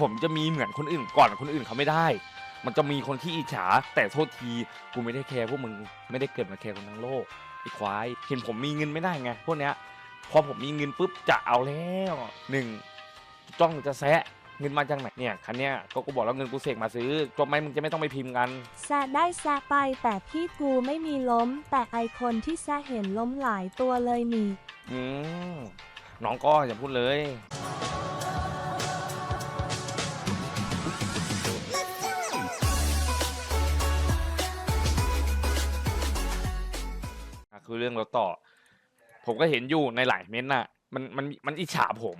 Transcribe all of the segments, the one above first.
ผมจะมีเหมือนคนอื่นก่อนคนอื่นเขาไม่ได้ มันจะมีคนที่อิจฉา แต่โทษทีกูไม่ได้แคร์พวกมึงไม่ได้เกิดมาแคร์คนทั้งโลกไอ้ควายเห็นผมมีเงินไม่ได้ไงพวกเนี้ยพอผมมีเงินปุ๊บจะเอาแล้วหนึ่งจ้องจะแซะเงินมาจากไหนเนี่ยคันเนี้ยก็กูบอกแล้วเงินกูเสกมาซื้อจบไหมมึงจะไม่ต้องไปพิมพ์กัน แซะได้แซะไปแต่พี่กูไม่มีล้ม แต่ไอคนที่แซะเห็นล้มหลายตัวเลยนี่ อืมน้องก็อย่าพูดเลย คือเรื่องรถต่อ ผมก็เห็นอยู่ในหลายเม้นต์น่ะ มันมันมันอิจฉาผม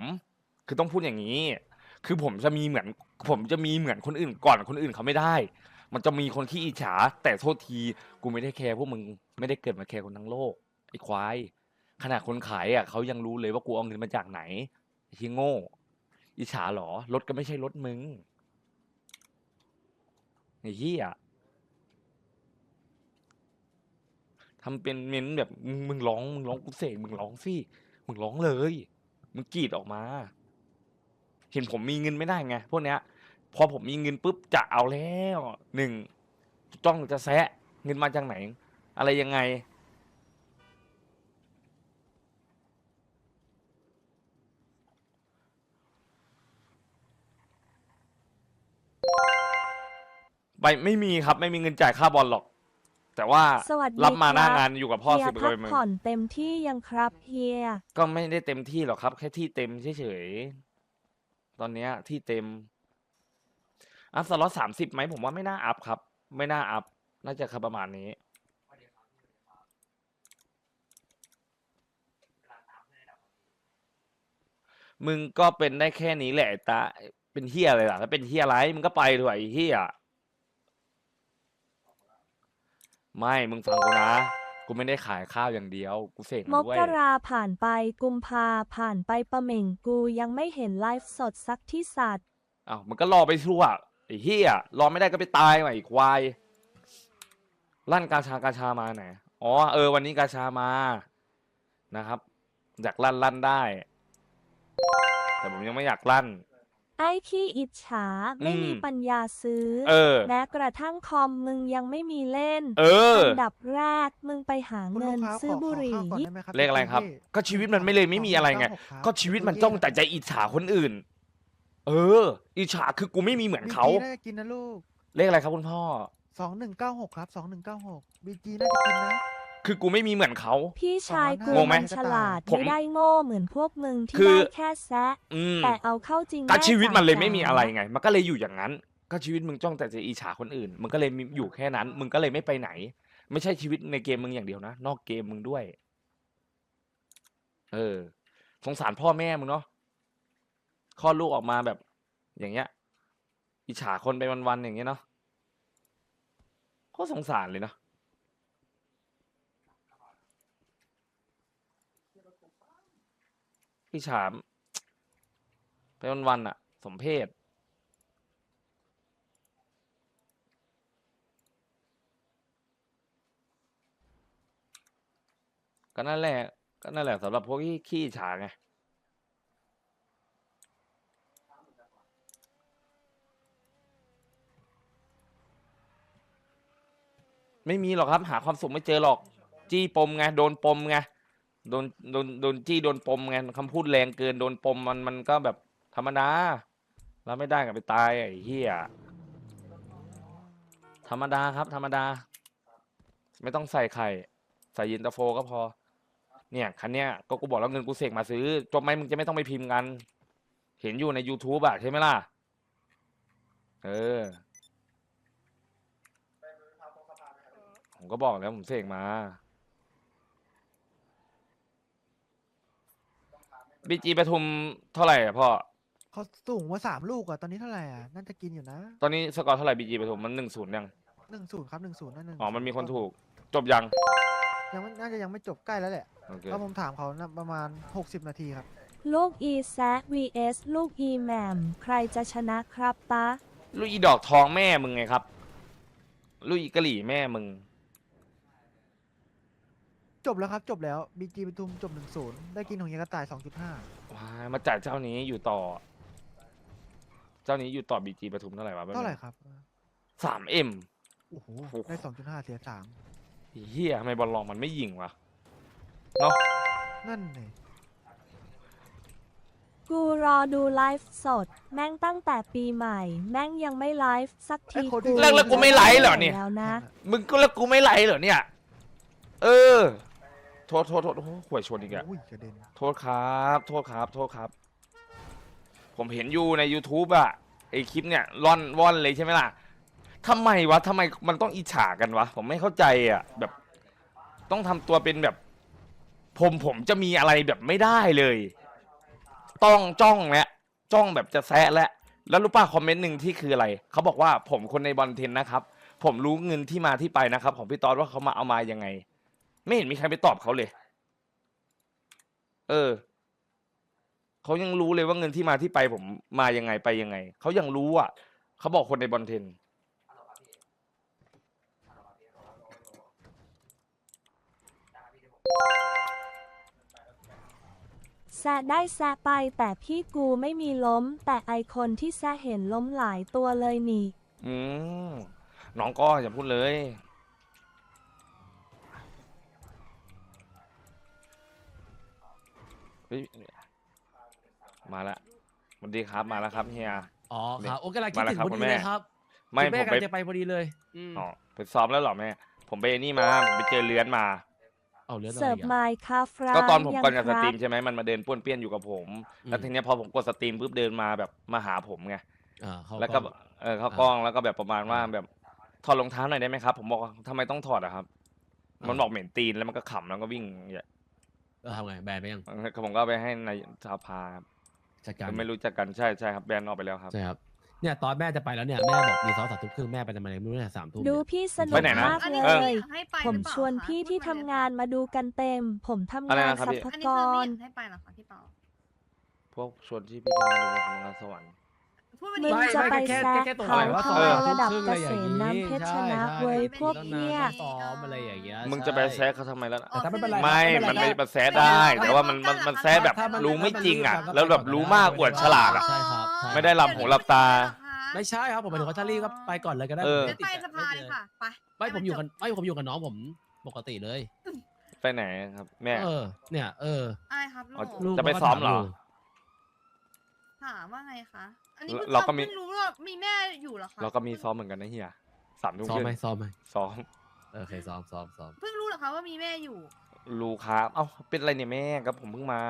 คือต้องพูดอย่างนี้ คือผมจะมีเหมือน ผมจะมีเหมือนคนอื่นก่อนคนอื่นเขาไม่ได้ มันจะมีคนที่อิจฉา แต่โทษทีกูไม่ได้แคร์พวกมึงไม่ได้เกิดมาแคร์คนทั้งโลกไอ้ควายขนาดคนขายอะเขายังรู้เลยว่ากูเอาเงินมาจากไหนไอ้ที่โง่ อิจฉาเหรอรถก็ไม่ใช่รถมึงไอ้เหี้ย ทำเป็นเม้นแบบมึงมึงร้องมึงร้องกูเสกมึงร้องสิมึงร้องเลย มึงกรีดออกมา เห็นผมมีเงินไม่ได้ไงพวกเนี้ย พอผมมีเงินปุ๊บจะเอาแล้วหนึ่งจ้องจะแซะ เงินมาจากไหน อะไรยังไง ไปไม่มีครับ ไม่มีเงินจ่ายค่าบอลหรอก แต่ว่าสวัสดีรับมาหน้าครับงานอยู่กับพ่อเฮียสิบกพัว่ากเมืองผ่อนเต็มที่ยังครับเฮีย ก็ไม่ได้เต็มที่หรอกครับ แค่ที่เต็มเฉยๆตอนเนี้ย ที่เต็มอัพสล็อตสามสิบไหมผมว่าไม่น่าอัพครับ ไม่น่าอัพน่าจะครับประมาณนี้ มึงก็เป็นได้แค่นี้แหละไอ้ตาเป็นเฮียอะไรล่ะถ้าเป็นเฮียอะไรมึงก็ไปเถอะไอ้เฮีย ไม่ มึงฟังกูนะ กูไม่ได้ขายข้าวอย่างเดียว กูเสกมมากด้วยราผ่านไปกุมภาผ่านไปประเหม่งกูยังไม่เห็นไลฟ์สดสักที่สัตว์ อ้าวมันก็รอไปทั่วไอ้เฮียรอไม่ได้ก็ไปตายใหม่ควายลั่นกาชากาชามาไหนอ๋อเออวันนี้กาชามานะครับอยากลั่นลั่นได้ แต่ผมยังไม่อยากลั่น ไอ้ขี้อิจฉาไม่มีอืมปัญญาซื้อ เออ แม้กระทั่งคอมมึงยังไม่มีเล่นเออนดับแรกมึงไปหาคุณเงิลูนกค้าซื้อขบุหรี่ขข้าวก่อนได้ไหมครับเลขอะไรครับพี่ก็ชีวิตมันไม่เลยไม่มีอะไรไงสสาก็ชีวิตมันจ้องแต่ใจอิจฉาคนอื่น เออ อิจฉาคือกูไม่มีเหมือนเขาบีจีน่าจะกินนะลูก เลขอะไรครับคุณพ่อสองหนึ่งเก้าหกครับสองหนึ่งเก้าหกบีจีน่าจะกินนะ คือกูไม่มีเหมือนเขา พี่ชายกูงงไหมมันฉลาดผมไม่ได้โง่เหมือนพวกมึงที่คือ ได้แค่แซะอืมแต่เอาเข้าจริงก็ได้ชีวิตมันเลยไม่มีสาอะไรขาไง มันก็เลยอยู่อย่างนั้น ก็ชีวิตมึงจ้องแต่จะอิจฉาคนอื่น มึงก็เลยมีอยู่แค่นั้น มึงก็เลยไม่ไปไหน ไม่ใช่ชีวิตในเกมมึงอย่างเดียวนะ นอกเกมมึงด้วย เออ สงสารพ่อแม่มึงเนาะคลอดลูกออกมาแบบ อย่างเงี้ย อิจฉาคนไปวันๆอย่างเงี้ยเนาะก็สงสารเลยเนาะ อิจฉาไปวันๆอะสมเพศก็นั่นแหละ ก็นั่นแหละสำหรับพวกที่ขี้ฉาไงไม่มีหรอกครับ หาความสุขไม่เจอหรอก จี้ปมไง โดนปมไง โดนโดนโดนจี้โดนปมไงคำพูดแรงเกินโดนปมมันมันก็แบบธรรมดารับไม่ได้กับไปตายไอ้เหี้ยธรรมดาครับ ธรรมดา ไม่ต้องใส่ไข่ ใส่เย็นตาโฟก็พอ เนี่ยคันเนี้ยก็กูบอกแล้วเงินกูเสกมาซื้อจบไหมมึงจะไม่ต้องไปพิมพ์กัน เห็นอยู่ใน YouTube อะใช่ไหมล่ะ เออผมก็บอกแล้วผมเสกมา บีจีปทุมเท่าไหร่อะพ่อ เขาสูงมาสามลูกอะ ตอนนี้เท่าไหร่อะน่าจะกินอยู่นะตอนนี้สกอร์เท่าไหร่บีจีปทุมมันหนึ่งศูนย์ยัง หนึ่งศูนย์ครับหนึ่งศูนย์นั่นหนึ่งอ๋อ มันมีคนถูก จบยัง ยังไม่น่าจะยังไม่จบใกล้แล้วแหละโอเค เพราะผมถามเขานะประมาณหกสิบนาทีครับ ลูกอีแซะ vs ลูกอีแหม่ม ใครจะชนะครับตา ลูกอีดอกทองแม่มึงไงครับ ลูกอีกะหลี่แม่มึง จบแล้วครับจบแล้วบีจีปทุมจบหนึ่งศูนย์ได้กินของเฮียกระต่ายสองจุดห้าว้ายมาจ่ายเจ้านี้อยู่ต่อ เจ้านี้อยู่ต่อบีจีปทุมเท่าไหร่วะเท่าไหร่ครับสามเอ็ม โอ้โหโอ้โห ได้สองจุดห้าเสียสามเฮียทำไมบอลลองมันไม่ยิงวะเนาะนั่นไงกูรอดูไลฟ์สด แม่งตั้งแต่ปีใหม่ แม่งยังไม่ไลฟ์สักทีแล้วแล้วกูไม่ไลฟ์เหรอเนี่ย แล้วนะ มึงก็แล้วกูไม่ไหลเหรอเนี่ย เออ โทษโทษโทษโอ้โหห่วยชนอีกอะอุ้ยกระเด็นโทษครับ โทษครับ โทษครับ ผมเห็นอยู่ใน YouTube อะไอคลิปเนี่ยร่อนว่อนเลยใช่ไหมล่ะทำไมวะทำไมมันต้องอิจฉากันวะ ผมไม่เข้าใจอะแบบ ต้องทำตัวเป็นแบบ ผมผมจะมีอะไรแบบไม่ได้เลย ต้องจ้องและจ้องแบบจะแซะและแล้วรู้ป่ะคอมเมนต์หนึ่งที่คืออะไร เขาบอกว่าผมคนในบอลเทนนะครับ ผมรู้เงินที่มาที่ไปนะครับ ของพี่ตอดว่าเขามาเอามายังไง ไม่เห็นมีใครไปตอบเขาเลย เออ เขายังรู้เลยว่าเงินที่มาที่ไปผมมายังไงไปยังไง เขายังรู้อะ เขาบอกคนในบอลเทน แซะได้แซะไปแต่พี่กูไม่มีล้ม แต่ไอคนที่แซะเห็นล้มหลายตัวเลยนี่ อืมน้องก็อย่าพูดเลย ฮ้ยมาละสวัสดีครับมาแล้วครับเฮีย อ๋อครับ โอ้กำลังคิดมาแล้วถึงครับพอคุดีณแม่เลยครับไม่คุณผแม่มกำไปลังจะไปพอดีเลยมอ๋อไปซ้อมแล้วเหรอแม่ผมไปนี่มาผมไปเจอเลื้อนมา เอาเรื่องอะไรเสิร์ฟอีกไมอะค์คาฟราก็ตอนผมยังก่อนจะคสรับตรีมใช่ไหมมันมาเดินป้วนเปี้ยนอยู่กับผมแล้วอืมทีเนี้ยพอผมกดสตรีมปุ๊บเดินมาแบบมาหาผมไงอ่าเขาแล้วก็ก็เออเขาอ่ากล้องแล้วก็แบบประมาณว่าอ่าแบบถอดรองเท้าหน่อยได้ไหมครับ ผมบอกว่าทำไมต้องถอดอะครับอ่ามัมันบอกเหม็นตีนแล้วมันก็ขำแล้วก็วิ่งอย่างเงี้ย เออทำไงแบนไปยังผมก็เอาไปให้ในสภาครับจัดการไม่รู้จักกันใช่ใช่ครับแบนออกไปแล้วครับ ใช่ครับเนี่ยตอนแม่จะไปแล้วเนี่ยแม่บอกมีซ้อมสามทุ่มครึ่งแม่ไปทำไมไม่รู้เนี่ยสามทุ่มดูเนี่ย พี่สนุไปกไหนนะ มากอันเลนี้ยให้ไปผมหรือเปล่าชวนคะพี่ที่พูดทำไปเลยงานมาดูกันเต็ม ผมทำอะไรงานนะครับสัพี่พอันกนี้คือรไม่ให้ไปเหรอคะพี่เปา พวกชวนที่พี่จะมาดูทำงานสวรรค์ พูดไปมึดิงไม่จะไปไม่แค่แซะแค่ตรงเขาไหนว่าทำซ้อไมมระดับครึ่งเกอะไรอษย่างมงี้น้ำเพชรชใช่นะใช่เว้ยพวกต้องเนี้ย ซ้อมอะไรอย่างเงี้ยมึงจะไปใช่แซะเขาทำไมแล้วล่ะแต่ถ้าไม่เป็นไร ไม่ครับมันไม่ไม่เป็นไรมันแซะได้ แต่ว่ามันมันมันแซะแบบถ้ามันรู้ไม่จริงอะถ้ามันแล้วแบบรู้มากอวดฉลาดอะ ใช่ครับใช่ไม่ได้หลับหูหลับตา ไม่ใช่ครับผมหมายถึงว่าถ้ารีบก็ไปก่อนเลยก็ได้เออ ผมไม่ม่ไปติดสภาเลยค่ะ ไปไม่ผมอยู่กันไม่ผมอยู่กับน้องผมปกติเลย ไปไหนครับ แม่ เออ เนี่ย เออ อะไรครับอ๋อลูกจะไปซ้อมเหรอถาม ว่าไงคะ อันนี้เราก็มีเพิ่งรู้ว่ามีแม่อยู่เหรอคะเราก็มีซ้อมเหมือนกันนะเฮียสามทุ่มซ้อมครึ่งไหมซ้อมไหมซ้อมเออโอเคซ้อมซ้อมซ้อมเพิ่งรู้เหรอคะว่ามีแม่อยู่รู้ครับเอ้าเป็นไรเนี่ยแม่ครับผมเพิ่งมา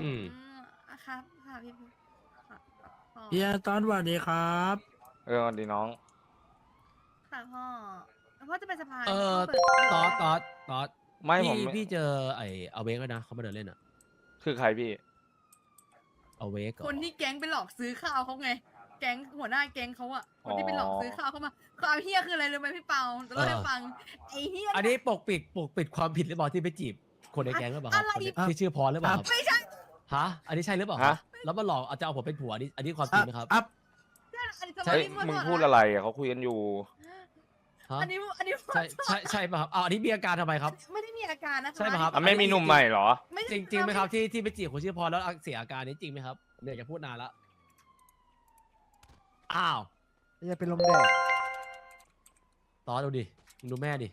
อืมอืมอะครับค่ะพี่พี่ค่ะพ่อเฮียตอนสวัสดีครับ เออสวัสดีน้อง ค่ะพ่อพ่อจะไปสภาเออพ่ปิดตอดตอดตอดไม่ผพี่มพี่เจอไอ้เอาเวกแล้วนะเขามาเดินเล่นอะคือใครพี่ เอาเวกก่อคนน ที่แก๊งไปหลอกซื้อข้าวเขาไง แก๊งหัวหน้าแก๊งเขาอะคนที่ไปหลอกซื้อข้าวเขามาความเฮี้ยคืออะไรรู้ไหมพี่เปาจะเล่าให้ฟังไอ้เฮี้ย อันนี้ปกปิดปกปิดความผิดหรือเปล่าที่ไปจีบ คนในแก๊งหรือเปล่าครับอะไร คนที่ที่ชื่อพรหรือเปล่าครับไม่ใช่ฮะอันนี้ใช่หรือเปล่าฮะ แล้วมาหลอกเอาจะเอาผมเป็นผัวอันนี้อันนี้ความจริงไหมครับ อัพ อันนี้จะใช่เฮ้ยมั่วมึงๆนพูดอะไรอะเขาคุยกันอยู่ ฮะอันนี้อันนี้ใช่ใช่ใช่ป่ะครับอ้าวอันนี้มีอาการทำไมครับ ไม่ได้มีอาการนะคะใช่ปะครับ อะไม่มีหนุ่มใหม่เหรอ ไม่จริงจริงไหมครับที่ที่ไปจีบคนชื่อพรแล้วเสียอาการนี้จริงไหมครับเดี๋ยวจะพูดนานละอ้าวอย่าเป็นลมแดดตอนดูดิมึงดูแม่ดิ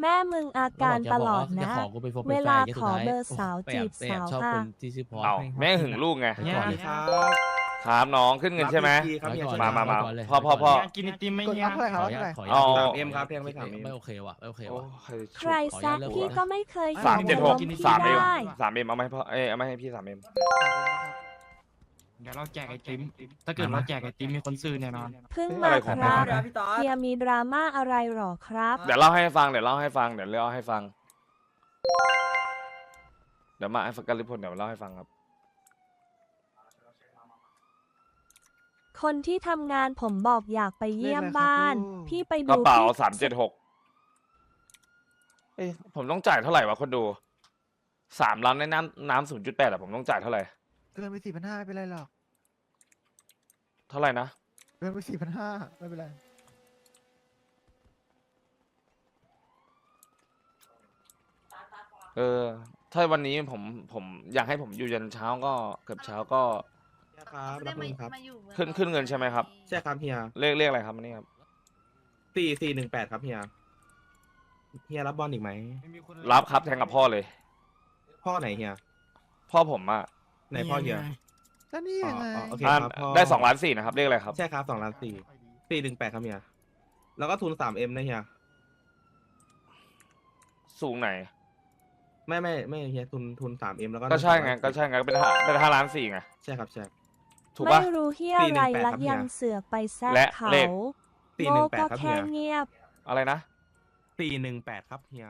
แม่มึงอาการตลอดจะนะขอกูเป็นโฟมเวเป็นแฟลานย่งงี้ขอสุดท้ยเบอร์สาวไปแจีบไปแอบสาวชอบค่ะ คนที่ชื่อพร เอาแม่หึงลูกไงไว้ก่อนเลยครับ ครับน้องขึ้นเงินใช่ไหมครับเฮียไว้ก่อนมามามาไว้ก่อนเลยพ่อพ่อพ่อ กินไอติมไหมกดเฮีย รับเท่าไหร่ครับขอรับอนุเท่าญาไหร่ตขออนุญาตเอา 3M ครับเพียงไม่ 3M ไม่โอเคว่ะไม่โอเคโอ้ว่ะใครใครแซะพี่ก็ไม่เคยสามเห็นเจ็ดหล้กมพี่สามเอ็มได้สามเอ็มเอาไหมาให้พ่อเอ้ยเอามาให้พี่สามเอ็มเดี๋ยวเราแจกไอติม ถ้าเกิดเราแจกไอติมมีคนซื้อแน่นอน เพิ่งอะมาไรคของรับมันเฮียมีดราม่าอะไรหรอครับ เดี๋ยวเล่าให้ฟังเดี๋ยวเล่าให้ฟังเดี๋ยวเล่าให้ฟัง เดี๋ยวมาไอ้ฟักกันริพลเดี๋ยวเล่าให้ฟังครับ คนที่ทำงานผมบอกอยากไปเยี่ยมบ้าน พี่ไปกระดูเป๋าพี่สามเจ็ดหกเอ้ยผมต้องจ่ายเท่าไหร่วะคนดูสามล้านในน้ำน้ำศูนย์จุดแปดอะผมต้องจ่ายเท่าไหร่ เกินไปสี่พันห้าไม่เป็นไรหรอก เท่าไหร่นะ เกินไปสี่พันห้าไม่เป็นไร เออ ถ้าวันนี้ผมผมอยากให้ผมอยู่ยันเช้าก็เกือบเช้าก็ ครับได้รับเงินครับ มาอยู่เมืองขึ้นขึ้นเงินใช่ไหมครับ ใช่ครับเฮียเลขเลขอะไรครับอันนี้ครับ สี่สี่หนึ่งแปดครับเฮียเฮียรับบอลอีกไหมไม่มีคนรับครับแทงกับพ่อเลย พ่อไหนเฮียพ่อผมอะไหนพ่อเฮียก็นี่ยังไงอ๋อโอเคอ่าครับพ่อได้สองล้านสี่นะครับ เลขอะไรครับ ใช่ครับสองล้านสี่สี่หนึ่งแปดครับเฮียแล้วก็ทุนสามเอ็มนะเฮียสูงไหน ไม่ไม่ไม่เฮียทุนทุนสามเอ็มแล้วก็ก็ใช่ไง3ก็ใช่ไงก็เป็นห้าเป็นห้าล้านสี่ไง ใช่ครับใช่ ถูกไม่ปะรู้เฮียสี่หนึ่ไรงแปดลัครักบเฮียยังเสือกไปแซะและเขาเลขสี่หโง่นึ่งแปดก็ครับแค่เฮียเงียบ อะไรนะสี่หนึ่งแปดครับเฮีย